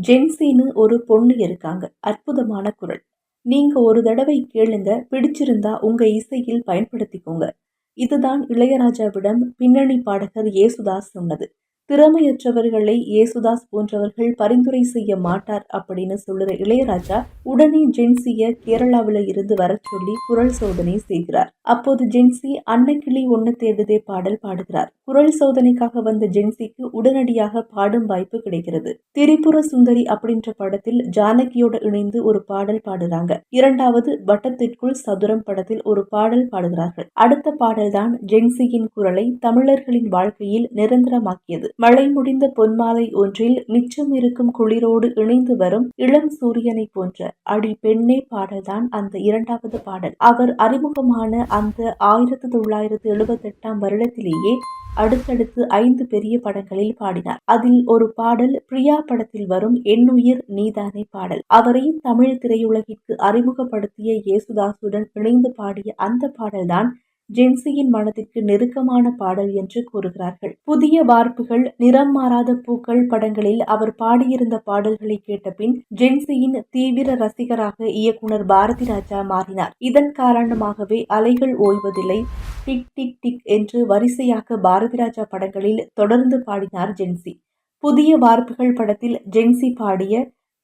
ஜென்சின்னு ஒரு பொண்ணு இருக்காங்க. அற்புதமான குரல். நீங்க ஒரு தடவை கேளுங்க பிடிச்சிருந்தா உங்க இசையில் பயன்படுத்திக்கோங்க. இதுதான் இளையராஜாவிடம் பின்னணி பாடகர் ஏசுதாஸ் சொன்னது. திறமையற்றவர்களை ஏசுதாஸ் போன்றவர்கள் பரிந்துரை செய்ய மாட்டார் அப்படின்னு சொல்லுற இளையராஜா உடனே ஜென்சிய கேரளாவில் இருந்து வர சொல்லி குரல் சோதனை செய்கிறார். அப்போது ஜென்சி அன்னக்கிளி ஒன்னு தேடுதே பாடல் பாடுகிறார். குரல் சோதனைக்காக வந்த ஜென்சிக்கு உடனடியாக பாடும் வாய்ப்பு கிடைக்கிறது. திரிபுர சுந்தரி அப்படின்ற படத்தில் ஜானகியோட இணைந்து ஒரு பாடல் பாடுறாங்க. இரண்டாவது வட்டத்திற்குள் சதுரம் படத்தில் ஒரு பாடல் பாடுகிறார்கள். அடுத்த பாடல்தான் ஜென்சியின் குரலை தமிழர்களின் வாழ்க்கையில் நிரந்தரமாக்கியது. மழை முடிந்த பொன்மாலை ஒன்றில் மிச்சம் இருக்கும் குளிரோடு இணைந்து வரும் இளம் சூரியனை போன்ற அடி பெண்ணே பாடல்தான் அந்த இரண்டாவது பாடல். அவர் அறிமுகமான அந்த ஆயிரத்தி தொள்ளாயிரத்தி எழுபத்தி எட்டாம் வருடத்திலேயே அடுத்தடுத்து ஐந்து பெரிய படங்களில் பாடினார். அதில் ஒரு பாடல் பிரியா படத்தில் வரும் என்னுயிர் நீதானே பாடல். அவரை தமிழ் திரையுலகிற்கு அறிமுகப்படுத்திய இயேசுதாசுடன் இணைந்து பாடிய அந்த பாடல்தான் ஜென்சியின் மனதிற்கு நெருக்கமான பாடல் என்று கூறுகிறார்கள். புதிய வார்ப்புகள் நிறம் மாறாத பூக்கள் படங்களில் அவர் பாடியிருந்த பாடல்களை கேட்டபின் ஜென்சியின் தீவிர ரசிகராக இயக்குனர் பாரதி ராஜா மாறினார். இதன் காரணமாகவே அலைகள் ஓய்வதில்லை. டிக் டிக் டிக் என்று வரிசையாக பாரதி ராஜா படங்களில் தொடர்ந்து பாடினார் ஜென்சி. புதிய வார்ப்புகள் படத்தில் ஜென்சி பாடிய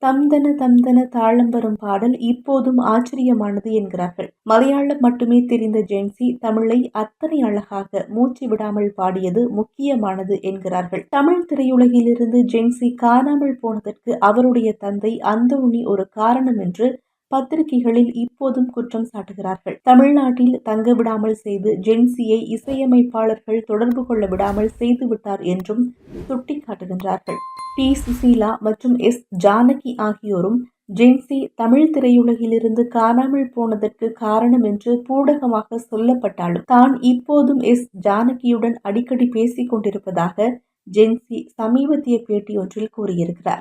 தம்தன தம்தன தாளம் வரும் பாடல் இப்போதும் ஆச்சரியமானது என்கிறார்கள். மலையாளம் மட்டுமே தெரிந்த ஜென்சி தமிழை அத்தனை அழகாக மூச்சு விடாமல் பாடியது முக்கியமானது என்கிறார்கள். தமிழ் திரையுலகிலிருந்து ஜென்சி காணாமல் போனதற்கு அவருடைய தந்தை அந்தோணி ஒரு காரணம் என்று பத்திரிகைகளில் இப்போதும் குற்றம் சாட்டுகிறார்கள். தமிழ்நாட்டில் தங்க விடாமல் செய்து ஜென்சியை இசையமைப்பாளர்கள் தொடர்பு கொள்ள விடாமல் செய்துவிட்டார் என்றும் சுட்டிக்காட்டுகின்றார்கள். டி சுசீலா மற்றும் எஸ். ஜானகி ஆகியோரும் ஜென்சி தமிழ் திரையுலகிலிருந்து காணாமல் போனதற்கு காரணம் என்று பூடகமாக சொல்லப்பட்டாலும் தான் இப்போதும் எஸ். ஜானகியுடன் அடிக்கடி பேசிக் கொண்டிருப்பதாக ஜென்சி சமீபத்திய பேட்டி ஒன்றில் கூறியிருக்கிறார்.